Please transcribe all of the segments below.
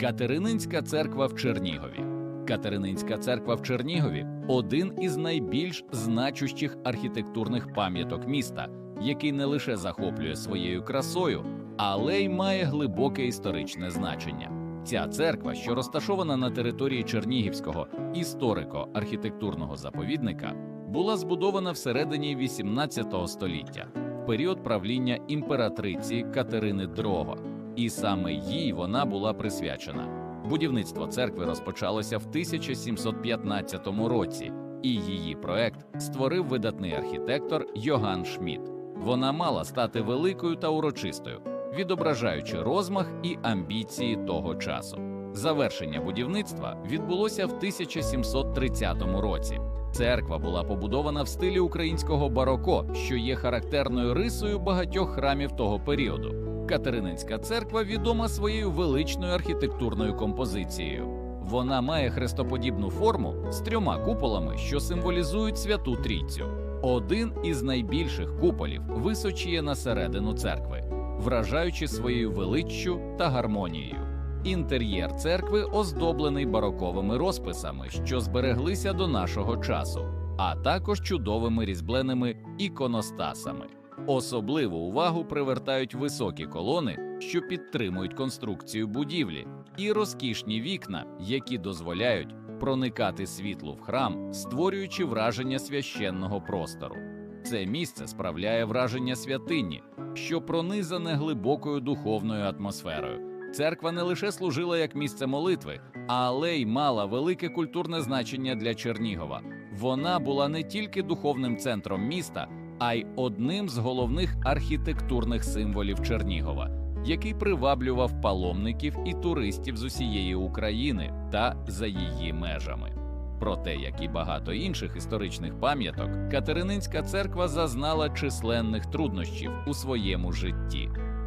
Катерининська церква в Чернігові. Катерининська церква в Чернігові один із найбільш значущих архітектурних пам'яток міста, який не лише захоплює своєю красою, але й має глибоке історичне значення. Ця церква, що розташована на території Чернігівського історико-архітектурного заповідника, була збудована всередині XVIII століття в період правління імператриці Катерини II, і саме їй вона була присвячена. Будівництво церкви розпочалося в 1715 році, і її проект створив видатний архітектор Йоган Шмідт. Вона мала стати великою та урочистою, відображаючи розмах і амбіції того часу. Завершення будівництва відбулося в 1730 році. Церква була побудована в стилі українського бароко, що є характерною рисою багатьох храмів того періоду. Катерининська церква відома своєю величною архітектурною композицією. Вона має хрестоподібну форму з трьома куполами, що символізують святу трійцю. Один із найбільших куполів височіє на середину церкви, вражаючи своєю величчю та гармонією. Інтер'єр церкви оздоблений бароковими розписами, що збереглися до нашого часу, а також чудовими різьбленими іконостасами. Особливу увагу привертають високі колони, що підтримують конструкцію будівлі, і розкішні вікна, які дозволяють проникати світлу в храм, створюючи враження священного простору. Це місце справляє враження святині, що пронизане глибокою духовною атмосферою. Церква не лише служила як місце молитви, але й мала велике культурне значення для Чернігова. Вона була не тільки духовним центром міста, а й одним з головних архітектурних символів Чернігова, який приваблював паломників і туристів з усієї України та за її межами. Проте, як і багато інших історичних пам'яток, Катерининська церква зазнала численних труднощів у своєму житті.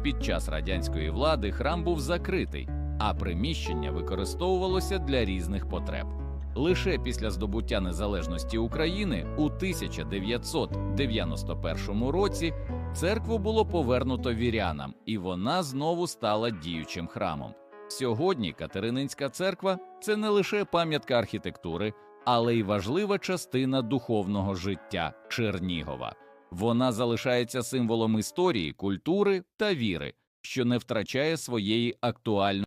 Під час радянської влади храм був закритий, а приміщення використовувалося для різних потреб. Лише після здобуття незалежності України у 1991 році церкву було повернуто вірянам, і вона знову стала діючим храмом. Сьогодні Катерининська церква це не лише пам'ятка архітектури, але й важлива частина духовного життя Чернігова. Вона залишається символом історії, культури та віри, що не втрачає своєї актуальної.